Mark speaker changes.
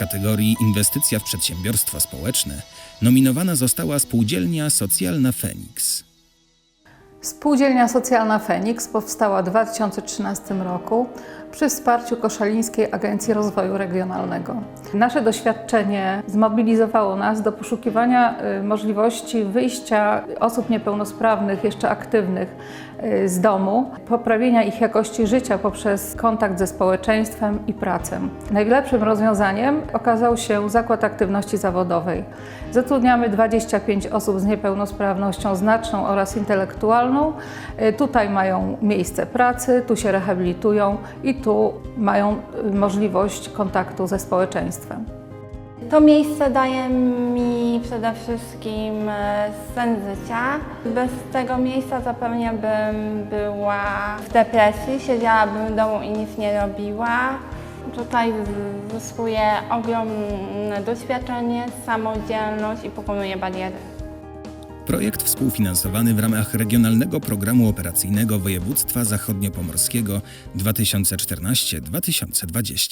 Speaker 1: kategorii Inwestycja w przedsiębiorstwa społeczne nominowana została spółdzielnia Socjalna Feniks.
Speaker 2: Spółdzielnia Socjalna Feniks powstała w 2013 roku przy wsparciu Koszalińskiej Agencji Rozwoju Regionalnego. Nasze doświadczenie zmobilizowało nas do poszukiwania y, możliwości wyjścia osób niepełnosprawnych, jeszcze aktywnych y, z domu, poprawienia ich jakości życia poprzez kontakt ze społeczeństwem i pracę. Najlepszym rozwiązaniem okazał się Zakład Aktywności Zawodowej. Zatrudniamy 25 osób z niepełnosprawnością znaczną oraz intelektualną. Y, Tutaj mają miejsce pracy, tu się rehabilitują i tu mają y, możliwość kontaktu ze społeczeństwem.
Speaker 3: To miejsce daje mi przede wszystkim e, sens życia. Bez tego miejsca zapewne bym była w depresji, siedziałabym w domu i nic nie robiła. Tutaj zyskuję ogromne doświadczenie, samodzielność i pokonuję bariery.
Speaker 1: Projekt współfinansowany w ramach Regionalnego Programu Operacyjnego Województwa Zachodniopomorskiego 2014-2020.